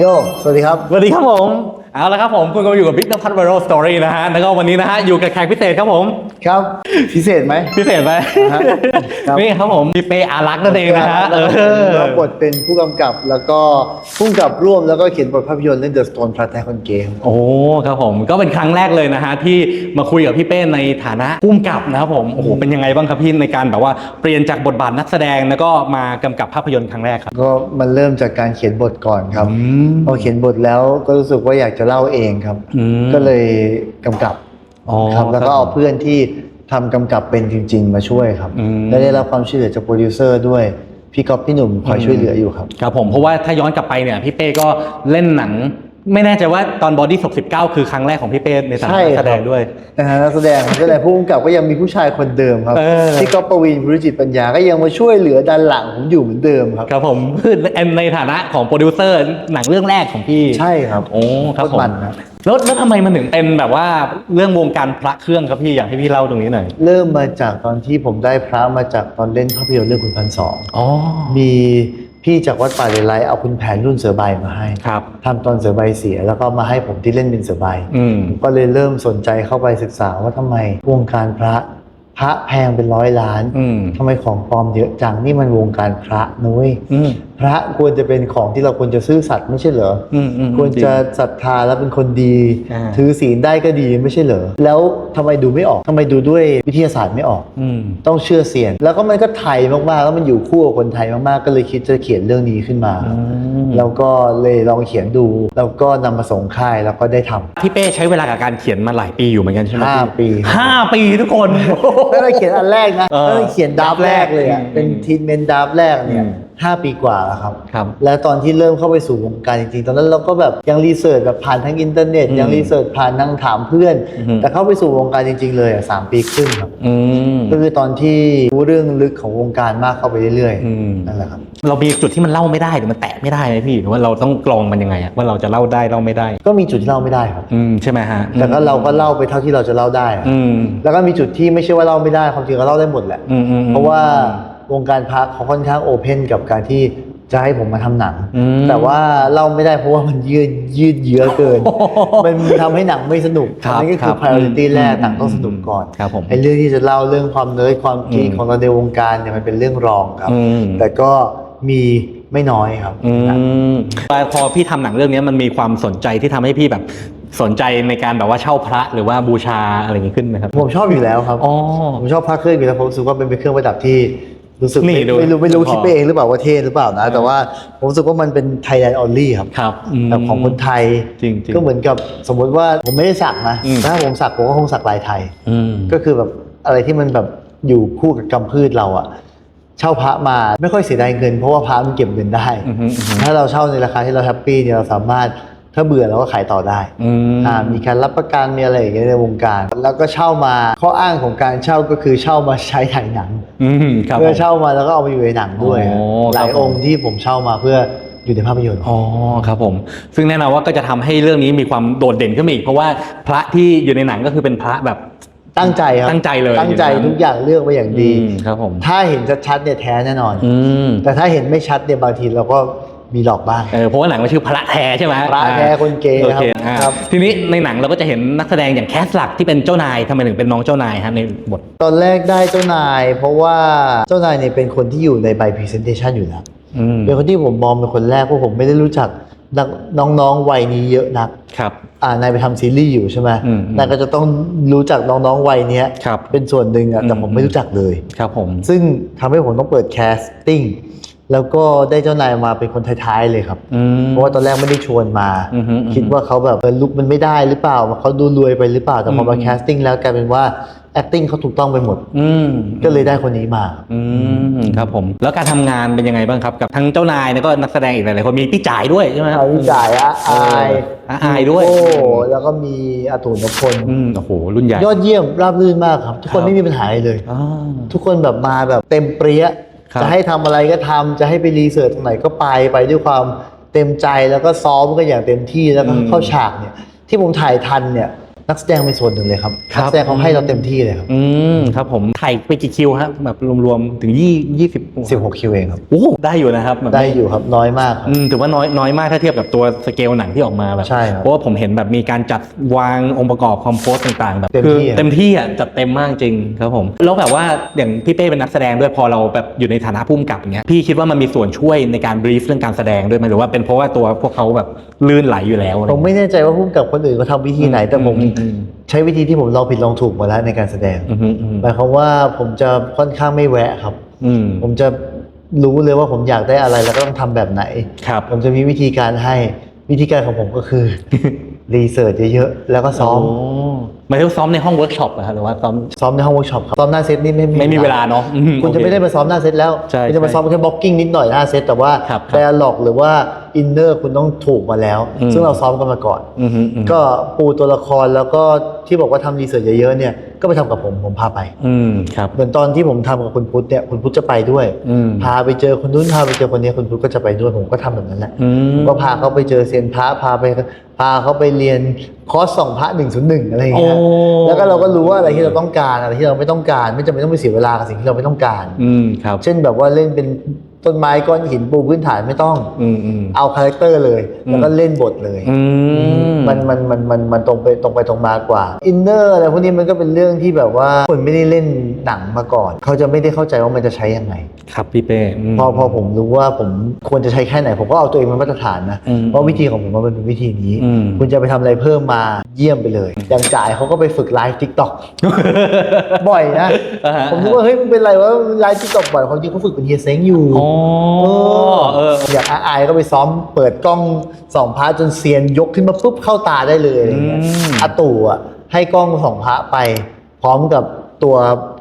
โย สวัสดีครับ สวัสดีครับผม เอาละครับผมคุณกำลังอยู่กับบิ๊กนภัทรไวรัลสตอรี่นะฮะแล้วก็วันนี้นะฮะอยู่กับแขกพิเศษครับผม ครับพิเศษไหม พิเศษไหมครับครับ นี่ครับผมพี่เป้อารักษ์นั่นเองนะฮะเออ รับบทเป็นผู้กำกับแล้วก็ผู้กำกับร่วมแล้วก็เขียนบทภาพยนตร์เรื่อง The Stone พระแท้คนเกม โอ้ครับผมก็เป็นครั้งแรกเลยนะฮะที่มาคุยกับพี่เป้ในฐานะผู้กำกับนะครับผมโอ้โหเป็นยังไงบ้างครับพี่ในการแบบว่าเปลี่ยนจากบทบาทนักแสดงแล้วก็มากำกับภาพยนตร์ครั้งแรกครับ ก็มันเริ่มจากการเขียนบทก่อนครับ อืม พอเขียนบทแล้วก็รู้สึกว่าอยากจะเล่าเองครับ อืม ก็เลยกำกับอ๋อครับแล้วก็เอาเพื่อนที่ทำกำกับเป็นจริง ๆ มาช่วยครับอืม และได้รับความช่วยเหลือจากโปรดิวเซอร์ด้วยพี่ก๊อฟพี่หนุ่มคอยช่วยเหลืออยู่ครับ ครับผมเพราะว่าถ้าย้อนกลับไปเนี่ยพี่เป้ก็เล่นหนัง ไม่แน่ใจว่าตอนบอดี้ศพ19 คือครั้งแรกของพี่เป้ในฐานะใช่นักครัแสบดงด้วย นะฮะนักแสดงก็เลยผู้กำกับก็ยังมีผู้ชายคนเดิมครับเออ ที่ก๊อฟปวีนบุริจิตปัญญาก็ยังมาช่วยเหลือดันหลังผมอยู่เหมือนเดิมครับ ครับผมคือในฐานะของโปรดิวเซอร์หนังเรื่องแรกของพี่ใช่ครับโอ้ครับผมโคตรมันครับ แล้วแล้วทำไมมันถึงเป็นแบบว่าเรื่องวงการพระเครื่องครับพี่อยากให้พี่เล่าตรงนี้หน่อยเริ่มมาจากตอนที่ผมได้พระมาจากตอนเล่นภาพยนตร์เรื่องคุณพันสอง อ๋อ มี พี่จากวัดป่าเลไลเอาคุณแผนรุ่นเสือใบมาให้ครับทำตอนเสือใบเสียแล้วก็มาให้ผมที่เล่นเป็นเสือใบอืมผมก็เลยเริ่มสนใจเข้าไปศึกษาว่าทำไมวงการพระพระแพงเป็นร้อยล้านอืมทำไมของปลอมเยอะจังนี่มันวงการพระนุ้ยอืม พระควรจะเป็นของที่เราควรจะซื่อสัตย์ไม่ใช่เหรออืมอืมควรจะศรัทธาแล้วเป็นคนดีอ่าถือศีลได้ก็ดีไม่ใช่เหรอ แล้วทำไมดูไม่ออกทำไมดูด้วยวิทยาศาสตร์ไม่ออกอืมต้องเชื่อเสียงแล้วก็มันก็ไทยมากๆ แล้วมันอยู่คู่กับคนไทยมากๆ ก็เลยคิดจะเขียนเรื่องนี้ขึ้นมาอืมแล้วก็เลยลองเขียนดู แล้วก็นำมาส่งค่ายแล้วก็ได้ทำพี่เป้ใช้เวลากับการเขียนมาหลายปีอยู่เหมือนกันใช่ไหมห้าพี่ปีห้าปีทุกคนตั้งแต่เขียนอันแรกนะเออตั้งแต่เขียนดราฟต์แรกเลยอะอืมเป็นทีมเมนดราฟต์แรกเนี่ยอืมห้าปีกว่าแล้วครับ ครับ แล้วตอนที่เริ่มเข้าไปสู่วงการจริงๆ ตอนนั้นเราก็แบบยังรีเสิร์ชแบบผ่านทางอินเทอร์เน็ต อืมยังรีเสิร์ชผ่านนั่งถามเพื่อน อือฮึ แต่เข้าไปสู่วงการจริง ๆ เลยอะสามปีครึ่งครับ อืมก็คือตอนที่รู้เรื่องลึกของวงการมากเข้าไปเรื่อยอืม ๆนั่นแหละครับ เรามีจุดที่มันเล่าไม่ได้หรือมันแตะไม่ได้ไหมพี่หรือว่าเราต้องกรองมันยังไงอะว่าเราจะเล่าได้เล่าไม่ได้ ก็มีจุดที่เล่าไม่ได้ครับ อืมใช่ไหมฮะแต่ก็เราก็เล่าไปเท่าที่เราจะเล่าได้อะอืมแล้วก็มีจุดที่ไม่ใช่ว่าเล่าไม่ได้ความจริงก็เล่าได้หมดแหละ อืมอืมอืมเพราะว่า วงการพักเขาค่อนข้างโอเพนกับการที่จะให้ผมมาทำหนัง อืม แต่ว่าเล่าไม่ได้เพราะว่ามันยืดยืดเยื้อเกิน มันทำให้หนังไม่สนุกครับนั่นก็คคืรัอบ priority แรกอืมหนังต้องสนุกก่อนครับผม ไอ้เรื่องที่จะเล่าเรื่องความเนิร์ดความกีอืม ของเราในวงการเนี่ยมันเป็นเรื่องรองครับ อืมแต่ก็มีไม่น้อยครับอืมพอพี่ทำหนังเรื่องนี้มันมีความสนใจที่ทำให้พี่แบบสนใจในการแบบว่าเช่าพระหรือว่าบูชาอะไรอย่างนี้ขึ้นไหมครับผมชอบอยู่แล้วครับ อ๋อ ผมชอบพระเครื่องอยู่แล้วผมรู้สึกว่าเป็นเป็นเครื่องประดับที่ รู้สึกนี่ไม่ดูไม่รู้ไม่รู้พอคิดไปเองหรือเปล่าว่าเท่หรือเปล่านะ แต่ว่าผมรู้สึกว่ามันเป็น Thailand only ครับครับอืมแบบของคนไทยจริงๆก็เหมือนกับสมมติว่าผมไม่ได้สักนะอืมถ้าผมสักผมก็คงสักลายไทยอืมก็คือแบบอะไรที่มันแบบอยู่คู่กับกำพืชเราอะเช่าพระมาไม่ค่อยเสียดายเงิน เพราะว่าพระมันเก็บเงินได้อือฮึอือฮึถ้าเราเช่าในราคาที่เราแฮปปี้เนี่ยเราสามารถ ถ้าเบื่อเราก็ขายต่อได้อืมอ่ามีการรับประกันมีอะไรอย่างเงี้ยในวงการ แล้วก็เช่ามาข้ออ้างของการเช่าก็คือเช่ามาใช้ถ่ายหนังอืมครับเพื่อผมเช่ามาแล้วก็เอามาอยู่ในหนังด้วยโอ้หลายครับผมองค์ที่ผมเช่ามาเพื่ออยู่ในภาพยนตร์อ๋อครับผม ซึ่งแน่นอนว่าก็จะทำให้เรื่องนี้มีความโดดเด่นขึ้นมาอีก เพราะว่าพระที่อยู่ในหนังก็คือเป็นพระแบบตั้งใจครับตั้งใจเลยตั้งใจอยู่ในนั้นทุกอย่างเลือกมาอย่างดีอืมครับผมถ้าเห็นชัดๆเนี่ยแท้แน่นอนอืมแต่ถ้าเห็นไม่ชัดเนี่ยบางทีเราก็ มีหลอกบ้าง เออเพราะว่าหนังมันชื่อพระแท้ใช่ไหมพระแท้คนเกย์โอครับเคอ่าครับ ทีนี้ในหนังเราก็จะเห็นนักแสดงอย่างแคสหลักที่เป็นเจ้านายทำไมถึงเป็นน้องเจ้านายฮะในบท ตอนแรกได้เจ้านาย เพราะว่าเจ้านายเนี่ยเป็นคนที่อยู่ในใบพรีเซนเทชันอยู่แล้วอืมเป็นคนที่ผมมองเป็นคนแรกเพราะผมไม่ได้รู้จักนักน้องๆวัยนี้เยอะนัก ครับ อ่านายไปทำซีรีส์อยู่ใช่ไหมอืมนายก็จะต้องรู้จักน้องๆวัยเนี้ย ครับเป็นส่วนหนึ่งอะแต่อืม ผมไม่รู้จักเลย ครับผม ซึ่งทำให้ผมต้องเปิดแคสติ้ง แล้วก็ได้เจ้านายมาเป็นคนท้ายๆเลยครับ อืม เพราะว่าตอนแรกไม่ได้ชวนมา อือฮึอือฮึคิดว่าเขาแบบเออลุกมันไม่ได้หรือเปล่าเขาดูรวยไปหรือเปล่าแต่พอมาอืม แคสติ้งแล้วกลายเป็นว่า acting เขาถูกต้องไปหมด อืมก็เลยได้คนนี้มา อืมครับผม แล้วการทำงานเป็นยังไงบ้างครับ กับทั้งเจ้านายแล้วก็นักแสดงอีกหลายๆคนมีพี่จ่ายด้วยใช่ไหมเอาพี่จ่ายอะอายเอออะอายด้วย โอ้แล้วก็มีอาตุนพลอืมโอ้โหรุ่นใหญ่ ยอดเยี่ยมราบรื่นมากครับ ทุกคนครับ ไม่มีปัญหาอะไรเลย อ่า ทุกคนแบบมาแบบเต็มเปรี้ยครับ จะให้ทำอะไรก็ทำจะให้ไปรีเสิร์ชตรงไหนก็ไปไปด้วยความเต็มใจแล้วก็ซ้อมกันอย่างเต็มที่แล้วก็เข้าฉากเนี่ย ที่ผมถ่ายทันเนี่ย นักแสดงเป็นส่วนหนึ่งเลยครับครับนักแสดงเขาให้เราเต็มที่เลยครับอืมครับผมถ่ายไปกี่คิวฮะแบบรวมๆถึงยี่ยี่สิบ16คิวเองครับ โอ้ได้อยู่นะครับแบบได้อยู่ครับน้อยมากครับ อืมถือว่าน้อยน้อยมากถ้าเทียบกับตัวสเกลหนังที่ออกมาแบบใช่ครับเพราะว่าผมเห็นแบบมีการจัดวางองค์ประกอบคอมโพสต่างๆ แบบเต็มคือที่อะ เต็มที่อะจัดเต็มมากจริงครับผมแล้วแบบว่าอย่างพี่เป้เป็นนักแสดงด้วยพอเราแบบอยู่ในฐานะผู้กำกับอย่างเงี้ยพี่คิดว่ามันมีส่วนช่วยในการบรีฟเรื่องการแสดงด้วยไหมหรือว่าเป็นเพราะว่าตัวพวกเขาแบบลื่นไหลอยู่แล้วอะไรผมไม่แน่ใจว่าพุ่มกับคนอื่นเขาทำวิธีไหน แต่ผมอือืมใช้วิธีที่ผมลองผิดลองถูกมาแล้วในการแสดงอืมอืมอืมหมายความว่าผมจะค่อนข้างไม่แวะครับอืมผมจะรู้เลยว่าผมอยากได้อะไรแล้วก็ต้องทำแบบไหนครับผมจะมีวิธีการให้วิธีการของผมก็คือ รีเสิร์ชเยอะๆแล้วก็ซ้อมหมายถึงซ้อมในห้องเวิร์กช็อปนะครับหรือว่าซ้อมซ้อมในห้องเวิร์กช็อปครับซ้อมหน้าเซตนี่ไม่ไม่มีเวลาเนาะอืคุณจะโอเไม่ได้มาซ้อมหน้าเซตแล้วใช่คุณจะมาใช่ซ้อมแค่บล็อกกิ้งนิดหน่อยหน้าเซตแต่ว่าครับครับไดอะล็อกหรือว่าอินเนอร์คุณต้องถูกมาแล้วอืมซึ่งเราซ้อมกันมาก่อนอืมอืมอืมก็ปูตัวละครแล้วก็ที่บอกว่าทำรีเสิร์ชเยอะๆเนี่ยก็ไปทำกับผมผมพาไป อืมครับเหมือนตอนที่ผมทำกับคุณพุทธเนี่ยคุณพุทธจะไปด้วยอืมพาไปเจอคนนู้นพาไปเจอคนนี้คุณพุทธก็จะไปด้วยผมก็ทำแบบนั้นแหละอืมผมก็พาเขาไปเจอเซียนพระพาไป พาเขาไปเรียนคอร์สส่องพระหนึ่งศูนย์หนึ่งอะไรอย่างเงี้ย โอ้ แล้วก็เราก็รู้ว่าอะไรที่เราต้องการอะไรที่เราไม่ต้องการ ไม่จำเป็นต้องไปเสียเวลากับสิ่งที่เราไม่ต้องการ อืมครับเช่นแบบว่าเล่นเป็นต้นไม้ก้อนหินปูพื้นฐานไม่ต้อง อืมอืม เอาคาแรคเตอร์เลยแล้วก็เล่นบทเลย อืมมันมันมันมันมันตรงไปตรงไปตรงมากว่าอินเนอร์อะไรพวกนี้มันก็เป็นเรื่องที่แบบว่าคนไม่ได้เล่นหนังมาก่อน เขาจะไม่ได้เข้าใจว่ามันจะใช้ยังไง ครับพี่เป้ม พอพอผมรู้ว่าผมควรจะใช้แค่ไหน ผมก็เอาตัวเองเป็นมาตรฐานนะอืมว่าวิธีของผมมันเป็นวิธีนี้ อืม คุณจะไปทำอะไรเพิ่มมาเยี่ยมไปเลยอย่างจ่ายเขาก็ไปฝึกไลฟ์ทิกตอกบ่อยนะ อ่าฮะ ผมนึกว่าเฮ้ยมึงเป็นไรวะไลฟ์ทิกตอกบ่อยความจริงเขาฝึกเป็นเฮียเซ้งอยู่อ๋อเออ อย่างอาอายก็ไปซ้อมเปิดกล้องส่องพระจนเซียนยกขึ้นมาปุ๊บเข้าตาได้เลยอะไรเงี้ยอืม อาตู่อะให้กล้องส่องพระไป พร้อมกับตัว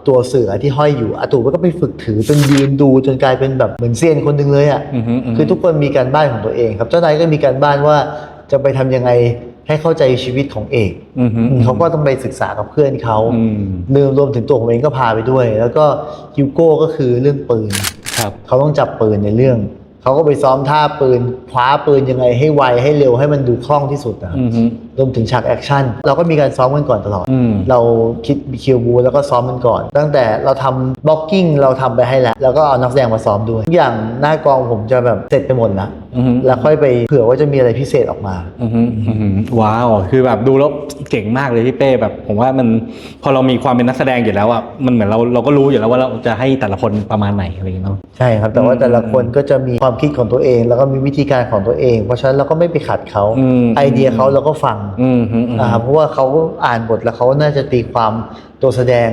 ตัวเสือที่ห้อยอยู่อาตู่ก็ไปฝึกถือจนยืนดูจนกลายเป็นแบบเหมือนเซียนคนหนึ่งเลยอะอืมอืมคือทุกคนมีการบ้านของตัวเองครับ เจ้านายก็มีการบ้านว่าจะไปทำยังไง ให้เข้าใจชีวิตของเอกอืมอืมเขาก็ต้องไปศึกษากับเพื่อนเขาอืมรวมรวมถึงตัวผมเองก็พาไปด้วย แล้วก็ฮิวโก้ก็คือเรื่องปืนครับเขาต้องจับปืนในเรื่องเขาก็ไปซ้อมท่าปืนคว้าปืนยังไงให้ไวให้เร็วให้มันดูคล่องที่สุดนะครับอืมอืมรวมถึงฉากแอคชั่นเราก็มีการซ้อมกันก่อนตลอด อืม เราคิดคิวบูแล้วก็ซ้อมกันก่อน ตั้งแต่เราทำบล็อกกิ้งเราทำไปให้แล้ว แล้วก็เอานักแสดงมาซ้อมด้วยทุกอย่างหน้ากองผมจะแบบเสร็จไปหมดแล้วอืมแล้วค่อยไปเผื่อว่าจะมีอะไรพิเศษออกมา อืมอืมว้าว คือแบบดูแล้วเก่งมากเลยพี่เป้แบบ ผมว่ามันพอเรามีความเป็นนักแสดงอยู่แล้วอะมันเหมือนเราเราก็รู้อยู่แล้วว่าเราจะให้แต่ละคนประมาณไหนอะไรอย่างเงี้ยเนาะ ใช่ครับ แต่ว่าอืมแต่ละคนก็จะมีความคิดของตัวเอง แล้วก็มีวิธีการของตัวเอง เพราะฉะนั้นเราก็ไม่ไปขัดเขาอืม ไอเดียเขาเราก็ฟังอืมอืมอืมอ่าเพราะว่าเขาอ่านบทแล้วเขาน่าจะตีความตัวแสดง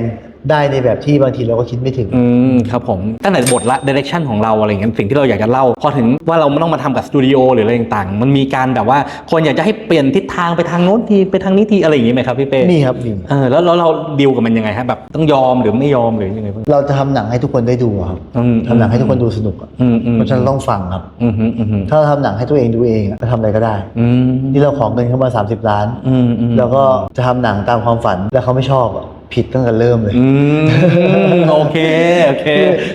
ได้ในแบบที่บางทีเราก็คิดไม่ถึง อืมครับผมตั้งแต่บทละเดเรคชันของเราอะไรอย่างเงี้ยสิ่งที่เราอยากจะเล่า พอถึงว่าเราไม่ต้องมาทำกับสตูดิโอหรืออะไรต่างๆ มันมีการแบบว่าคนอยากจะให้เปลี่ยนทิศทางไปทางโน้นทีไปทางนี้ทีอะไรอย่างงี้ไหมครับพี่เป้มีครับมีเออแล้วแล้วเราดีลกับมันยังไงฮะแบบต้องยอมหรือไม่ยอมหรือยังไงบ้างเราจะทำหนังให้ทุกคนได้ดูอะครับอืมทำหนังให้ทุกคนดูสนุกอะอืมอืมเพราะฉะนั้นต้องฟังครับอืมอืมอืมอืมถ้าเราทำหนังให้ตัวเองดูเองอะจะทำอะไรก็ได้อืมที่เราขอเงินเข้ามา 30 ล้านอืมอืมแล้วก็จะทำหนังตามความฝันแล้วเขาไม่ชอบอะ ผิดตั้งแต่เริ่มเลย อืมโอเคโอเค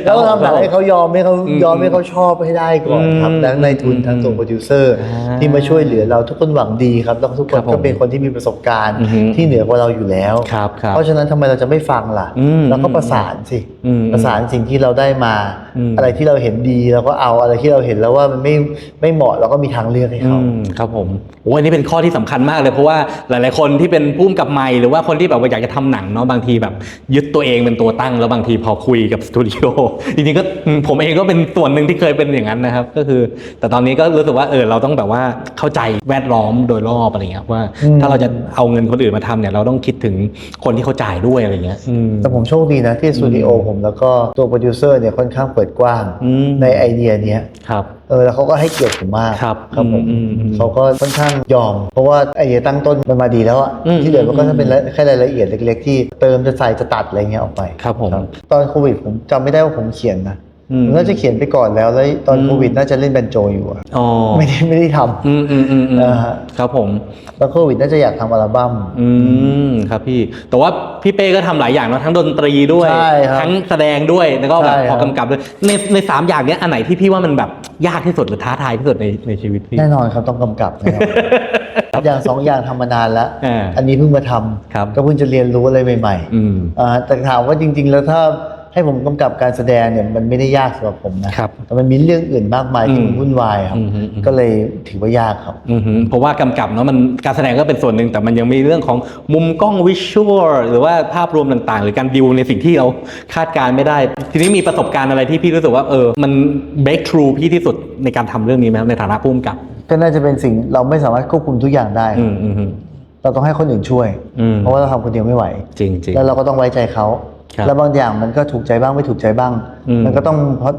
แล้วทำหนังให้เขายอมให้เขาอืมยอมให้เขาชอบให้ได้ก่อนครับอืมทั้งในทุนทั้งตัวโปรดิวเซอร์อ่าที่มาช่วยเหลือเราทุกคนหวังดีครับแล้วทุกคครันบผมก็เป็นคนที่มีประสบการณ์อือฮึที่เหนือกว่าเราอยู่แล้วครับครับเพราะฉะนั้นทำไมเราจะไม่ฟังล่ะอืมเราก็ประสานสิอืมประสานสิ่งที่เราได้มาอืมอะไรที่เราเห็นดีเราก็เอาอะไรที่เราเห็นแล้วว่ามันไม่ไม่เหมาะเราก็มีทางเลือกให้อืเขามครับผมโอ้ยอันนี้เป็นข้อที่สำคัญมากเลยเพราะว่าหลาย ๆ คนที่เป็นผู้กำกับใหม่หรือว่าคนที่แบบว่าอยากจะทำหนังเนาะบางทีแบบยึดตัวเองเป็นตัวตั้ง แล้วบางทีพอคุยกับสตูดิโอจริงๆก็อืมผมเองก็เป็นส่วนหนึ่งที่เคยเป็นอย่างนั้นนะครับ ก็คือ แต่ตอนนี้ก็รู้สึกว่าเออเราต้องแบบว่าเข้าใจแวดล้อมโดยรอบอะไรเงี้ยว่าอืมถ้าเราจะเอาเงินคนอื่นมาทำเนี่ยเราต้องคิดถึงคนที่เขาจ่ายด้วยอะไรเงี้ยอืมแต่ผมโชคดีนะที่สตูดิโอผมแล้วก็ตัวโปรดิวเซอร์เนี่ยค่อนข้างเปิดกว้างอืมในไอเดียเนี้ยครับเออแล้วเขาก็ให้เกียรติผมมากครับครับผมอืมอืมเขาก็ค่อนข้างยอม เพราะว่าไอเดียตั้งต้นมันมาดีแล้วอะอืมที่เหลือมันก็จะเป็นแค่รายละเอียดเล็ก ๆ ที่เติมจะใส่จะตัดอะไรเงี้ยออกไปครับผม ตอนโควิดผมจำไม่ได้ว่าผมเขียนนะ อืม น่าจะเขียนไปก่อนแล้วแล้วตอนโควิดน่าจะเล่นแบนโจอยู่อะอ๋อไม่ได้ไม่ได้ทำ อืมอืมอืมอืมนะฮะ ครับผมตอนโควิดน่าจะอยากทำอัลบั้ม อืมครับพี่ แต่ว่าพี่เป้ก็ทำหลายอย่างเนอะทั้งดนตรีด้วย ใช่ครับทั้งแสดงด้วยแล้วก็แบบใช่พครัอบกำกับด้วยในในสามอย่างเนี้ยอันไหนที่พี่ว่ามันแบบยากที่สุดหรือท้าทายที่สุดในในชีวิตพี่ แน่นอนครับต้องกำกับนะครับ อย่างสองอย่างทำมานานแล้ว อ่าอันนี้เพิ่งมาทำครับ ก็เพิ่งจะเรียนรู้อะไรใหม่ อืม ๆอ่าแต่ถามว่าจริง ๆ แล้วถ้า ให้ผมกำกับการแสดงเนี่ยมันไม่ได้ยากสำหรับผมนะครับ แต่มันมีเรื่องอื่นมากมายที่อืมมันวุ่นวายครับ อืมอืมอืม ก็เลยถือว่ายากครับ อือหือเพราะว่ากำกับเนาะมันการแสดงก็เป็นส่วนหนึ่งแต่มันยังมีเรื่องของมุมกล้องวิชวลหรือว่าภาพรวมต่างๆ หรือการดิวในสิ่งที่เราคาดการณ์ไม่ได้ ทีนี้มีประสบการณ์อะไรที่พี่รู้สึกว่าเออมัน break through พี่ที่สุดในการทำเรื่องนี้ไหมครับในฐานะผู้กำกับ ก็น่าจะเป็นสิ่งเราไม่สามารถควบคุมทุกอย่างได้อืมอืมอืม เราต้องให้คนอื่นช่วย อืม เพราะว่าเราทำคนเดียวไม่ไหว จริงจริงแล้วเราก็ต้องไว้ใจเขาครับ แล้วบางอย่างมันก็ถูกใจบ้างไม่ถูกใจบ้างอืมมันก็ต้อง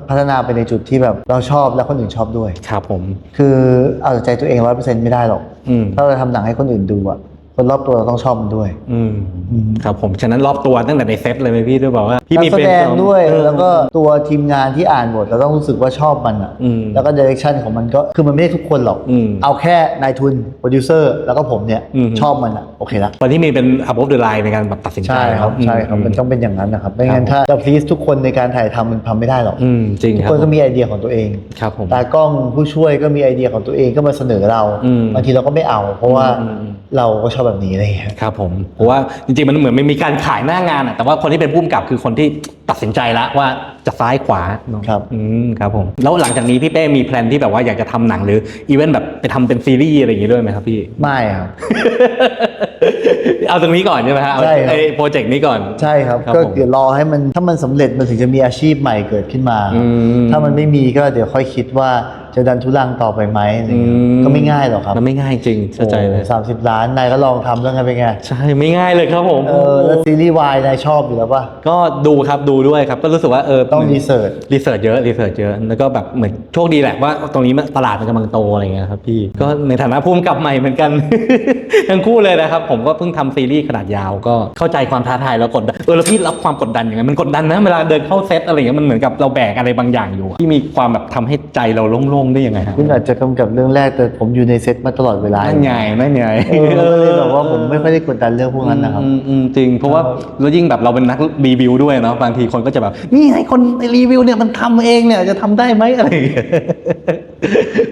พัฒนาไปในจุดที่แบบเราชอบและคนอื่นชอบด้วย ครับผม คือเอาแต่ใจตัวเองร้อยเปอร์เซ็นต์ไม่ได้หรอกอืมถ้าเราทำหนังให้คนอื่นดูอะ คนรอบตัวเราต้องชอบมันด้วย อืมอืม ครับผมฉะนั้นรอบตัวตั้งแต่ในเซตเลยไหมพี่ด้วยบอกว่าพี่นัมีกแสเป็นดงด้วยเออ แล้วก็ตัวทีมงานที่อ่านบทเราต้องรู้สึกว่าชอบมันอะอืมแล้วก็ดิเรกชันของมันก็คือมันไม่ได้ทุกคนหรอก อืมเอาแค่นายทุนโปรดิวเซอร์แล้วก็ผมเนี่ยอืม ชอบมันอะโอเคละตอนที่มีเป็น above the line ในการแบบตัดสินใจใช่ครับเนอะใช่ครับอืมันต้องเป็นอย่างนั้นนะครับไม่งั้นครับถ้าจะพลีสทุกคนในการถ่ายทำมันทำไม่ได้หรอกอืมจริงทุกครับคนก็มีไอเดียของตัวเอง ครับผม ตากล้องผู้ช่วยก็มีไอเดียของตัวเองก็มาเสนอเราอืมบางทีเราก็ไม่เอา เพราะว่าอืมอืมเราก็ชอบแบบนี้อะไรอย่างเงี้ยครับผมเพราะว่าจริงๆมันเหมือนมันมีการขายหน้างานอะแต่ว่าคนที่เป็นผู้กำกับคือคนที่ตัดสินใจแล้วว่าจะซ้ายขวาเนอะครับ อืมครับผมแล้วหลังจากนี้พี่เป้มีแพลนที่แบบว่าอยากจะทำหนังหรืออีเวนต์แบบไปทำเป็นซีรีส์อะไรอย่างงี้ด้วยไหมครับพี่ ไม่ครับ เอาตรงนี้ก่อนใช่ไหมฮะเอาใช่ครับ ไอ้โปรเจกต์นี้ก่อน ใช่ครับ ครับก็ผมเดี๋ยวรอให้มันถ้ามันสำเร็จมันถึงจะมีอาชีพใหม่เกิดขึ้นมา อืม ถ้ามันไม่มีก็เดี๋ยวค่อยคิดว่า จะดันทุลังต่อไปไหมอะไรอย่างเงี้ยอืก็ไม่ง่ายหรอกครับมันไม่ง่ายจริงเข้าใจเลยสามสิบล้านนายก็ลองทำแล้วไงเป็นไงใช่ไม่ง่ายเลยครับผมเออแล้วซีรีส์วายนายชอบอยู่แล้วป่ะก็ดูครับดูด้วยครับก็รู้สึกว่าเออต้องหมืนรีเสิร์ชรีเสิร์ชเยอะรีเสิร์ชเยอะแล้วก็แบบเหมือนโชคดีแหละว่า ตรงนี้มันตลาดมันกำลังโตอะไรเงี้ยครับพี่ก็ในฐานะผู้กำกับใหม่เหมือนกันทั้งคู่เลยนะครับผมก็เพิ่งทำซีรีส์ขนาดยาวก็เข้าใจความท้าทายแล้วกดดันเออแล้วพี่รับความกดดันยังไงมันกดดันนะเวลาเดินเข้าเซตอะไรเงี้ยมันเหมือนกับเราแบกอะไรบางอย่างอยู่อะพี่มีความแบบทำให้ใจเราโล่งๆได้ยังไงฮะคุณอาจจะกำกับเรื่องแรกแต่ผมอยู่ในเซตมาตลอดเวลานั่นไงนั่นไงเออก็เลยแบบว่าผมไม่ค่อยได้กดดันเรื่องพวกนั้นนะครับอืมอืมจริง เพราะว่าครับแล้วยิ่งแบบเราเป็นนักรีวิวด้วยเนาะบางทีคนก็จะแบบนี่ไอ้คนรีวิวเนี่ยมันทำเองเนี่ยจะทำได้ไหมอะไรอย่างเงี้ย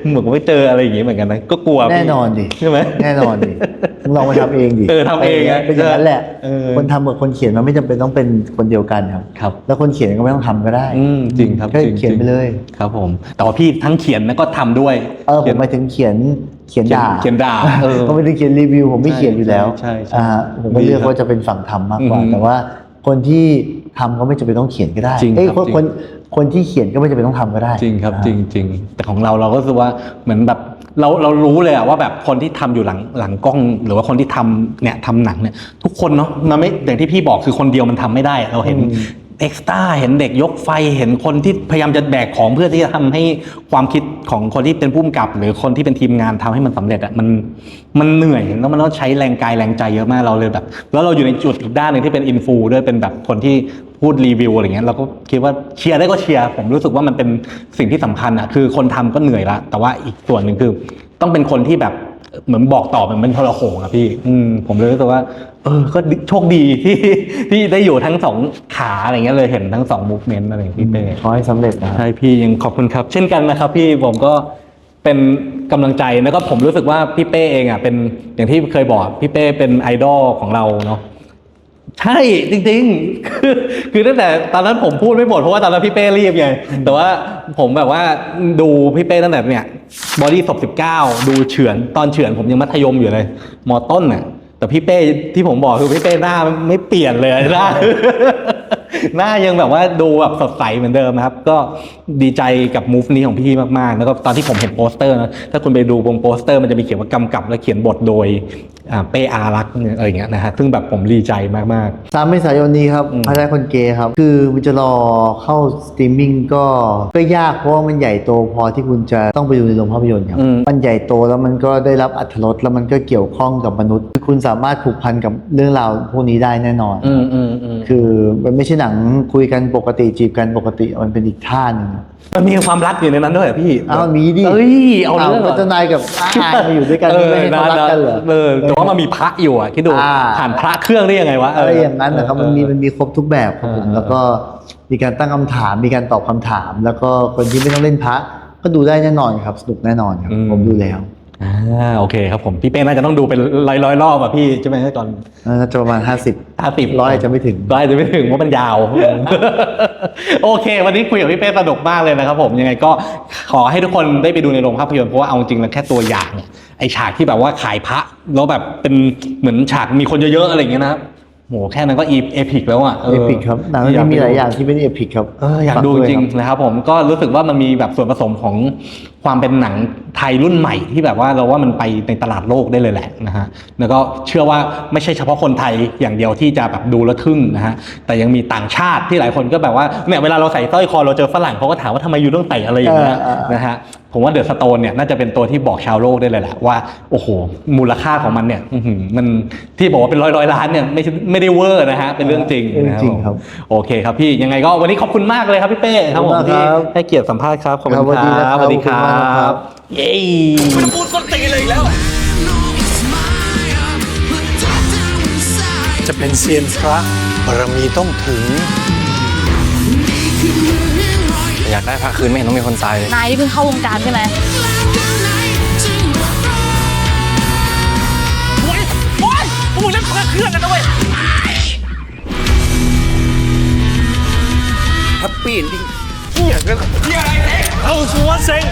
เหมือนกับไม่เจออะไรอย่างเงี้ยเหมือนกันนะก็กลัวพี่แน่นอนดิใช่ไหมแน่นอนดิมึงลองมาทำเองดิเออทำเองไงเป็นอย่างนั้นแหละเออคนทำกับคนเขียนมันไม่จำเป็นต้องเป็นคนเดียวกันครับครับ แล้วคนเขียนก็ไม่ต้องทำก็ได้อืมจริงครับก็จริงเขียนไปเลยครับผมแต่ว่าพี่ทั้งเขียนแล้วก็ทำด้วยเออผขียมนหมายถึงเขียนเขียนด่าเขียนด่าเออเขาไม่ได้เขียนรีวิวผมไม่เขียนอยู่แล้วใช่ใช่ใช่อ่าผมก็เลือกดีครับว่าจะเป็นฝั่งทำมากกว่าอืมแต่ว่าคนที่ ทำก็ไม่จำเป็นต้องเขียนก็ได้จริงเอ้ยครับคนจริง คนคนที่เขียนก็ไม่จำเป็นต้องทำก็ได้ จริงครับอ่าจริงจริงแต่ของเราเราก็รู้สึกว่าเหมือนแบบเราเรารู้เลยอะว่าแบบคนที่ทำอยู่หลังหลังกล้อง หรือว่าคนที่ทำเนี่ยทำหนังเนี่ยทุกคนเนาะมันไม่อย่างที่พี่บอกคือคนเดียวมันทำไม่ได้เราเห็นอืม เอ็กซ์ต้าเห็นเด็กยกไฟเห็นคนที่พยายามจะแบกของเพื่อที่จะทำให้ความคิดของคนที่เป็นผู้กำกับ หรือคนที่เป็นทีมงานทำให้มันสำเร็จอะมันมันเหนื่อยแล้วมันต้องใช้แรงกายแรงใจเยอะมากเราเลยแบบ แล้วเราอยู่ในจุดอีกด้านหนึ่งที่เป็นอินฟูด้วยเป็นแบบคนที่พูดรีวิวอะไรเงี้ยเราก็คิดว่าเชียร์ได้ก็เชียร์ผมรู้สึกว่ามันเป็นสิ่งที่สำคัญอะคือคนทำก็เหนื่อยละแต่ว่าอีกส่วนหนึ่งคือ ต้องเป็นคนที่แบบเหมือนบอกต่อมันเป็นทรโขงอะพี่ อืมผมเลยรู้สึกว่า เออ ก็โชคดีที่ที่ได้อยู่ทั้งสองขาอะไรเงี้ยเลยเห็นทั้งสองมูฟเมนต์อะไรอย่างพี่เป้ขอให้สำเร็จนะครับใช่พี่ยังขอบคุณครับ เช่นกันนะครับ พี่ผมก็เป็นกำลังใจแล้วก็ผมรู้สึกว่าพี่เป้เองอะเป็นอย่างที่เคยบอกพี่เป้เป็นไอดอลของเราเนาะใช่จริงๆ คือคือตั้งแต่ตอนนั้นผมพูดไม่หมดเพราะว่าตอนนั้นพี่เป้รีบไงแต่ว่าผมแบบว่าดูพี่เป้ตั้งแต่เนี่ยบอดี้ศพสิบเก้าดูเฉือนตอนเฉือนผมยังมัธยมอยู่เลยมอต้นน่ะ แต่พี่เป้ที่ผมบอกคือพี่เป้หน้าไม่เปลี่ยนเลยหน้าหน้ายังแบบว่าดูแบบสดใสเหมือนเดิมนะครับ ก็ดีใจกับมูฟนี้ของพี่มากๆ แล้วก็ตอนที่ผมเห็นโปสเตอร์นะถ้าคุณไปดูวงโปสเตอร์มันจะมีเขียนว่ากำกับและเขียนบทโดย เป้อารักษ์เนี่ยอะไรอย่างเงี้ยนะฮะซึ่งแบบผมดีใจมากสามเมษายนนี้ครับอืมพระราชคนเกย์ครับ คือมันจะรอเข้าสตรีมมิ่งก็ก็ยากเพราะว่ามันใหญ่โตพอที่คุณจะต้องไปดูในโรงภาพยนตร์ครับอืมมันใหญ่โตแล้วมันก็ได้รับอัธรสแล้วมันก็เกี่ยวข้องกับมนุษย์ คือคุณสามารถผูกพันกับเรื่องราวพวกนี้ได้แน่นอนๆอืมอืมอืมคือมันไม่ใช่หนังคุยกันปกติจีบกันปกติมันเป็นอีกท่าหนึ่ง มันมีความรักอยู่ในนั้นด้วยเหรอพี่อ้าวมีดิเอ้ยเอาเรื่องก็เจ้านายกับอาอายมาอยู่ด้วยกันเออไม่ให้เขารักกันเหรอ เออแต่ว่ามันมีพระอยู่อะคิดดูอ่า ผ่านพระเครื่องได้ยังไงวะอะไรอย่างนั้นนะครับมันมีมันมีครบทุกแบบครับผมเออแล้วก็มีการตั้งคำถามมีการตอบคำถาม แล้วก็คนที่ไม่ต้องเล่นพระก็ดูได้แน่นอนครับ สนุกแน่นอนครับผมดูแล้ว อ่าโอเคครับผมพี่เป้น่าจะต้องดูเป็นร้อยร้อยๆรอบอะพี่ใช่ไหมตอนน่าจะประมาณ 50 ห้าสิบร้อยจะไม่ถึงร้อยจะไม่ถึงเพราะมันยาว โอเค วันนี้คุยกับพี่เป้สนุกมากเลยนะครับผมยังไงก็ขอให้ทุกคนได้ไปดูในโรงภาพยนตร์เพราะว่าเอาจริงแล้วแค่ตัวอย่างเนี่ยไอฉากที่แบบว่าขายพระแล้วแบบเป็นเหมือนฉากมีคนเยอะๆอะไรอย่างเงี้ยนะครับ โหแค่นั้นก็อีเอพิกแล้วอะเอพิกครับหนังเรื่องนี้มีหลายอย่างที่เป็นเอพิกครับเอออยากดูจริงๆนะครับผมก็รู้สึกว่ามันมีแบบส่วนผสมของความเป็นหนังไทยรุ่นใหม่ที่แบบว่าเราว่ามันไปในตลาดโลกได้เลยแหละนะฮะแล้วก็เชื่อว่าไม่ใช่เฉพาะคนไทยอย่างเดียวที่จะแบบดูแล้วทึ่งนะฮะแต่ยังมีต่างชาติที่หลายคนก็แบบว่าเนี่ยเวลาเราใส่สร้อยคอเราเจอฝรั่งเขาก็ถามว่าทำไมอยู่ต้องใส่อะไรอย่างเงี้ยเออเออเออนะฮะ ผมว่าเดอะสโตนเนี่ยน่าจะเป็นตัวที่บอกชาวโลกได้เลยแหละว่าโอ้โหมูลค่าของมันเนี่ยอื้อหือมันที่บอกว่าเป็นร้อยร้อยๆล้านเนี่ยไม่ใช่ไม่ได้เวอร์นะฮะเป็นเรื่องจริงเรื่องนะจริงครับโอเคครับพี่ยังไงก็วันนี้ขอบคุณมากเลยครับพี่เป้ครับผมขอบคุณที่มากครับให้เกียรติสัมภาษณ์ครับขอบคุณครับสวัสดีคนะครัรับบสวัสดีครัขอบคุณมากครับบเย้พูดส้นตีนเลยอีกแล้วจะเป็นเซียนพระบารมีต้องถึง อยากได้พระคืนไม่เห็นต้องมีคนตายเลยนายที่เพิ่งเข้าวงการใช่ไหมโอ้ยโอ้ยพวกมึงเล่นพระเครื่องกันนะเว้ย แฮปปี้เอนดิ้งเฮียกันเฮียอะไรเซ็งเอาสัวเซ็ง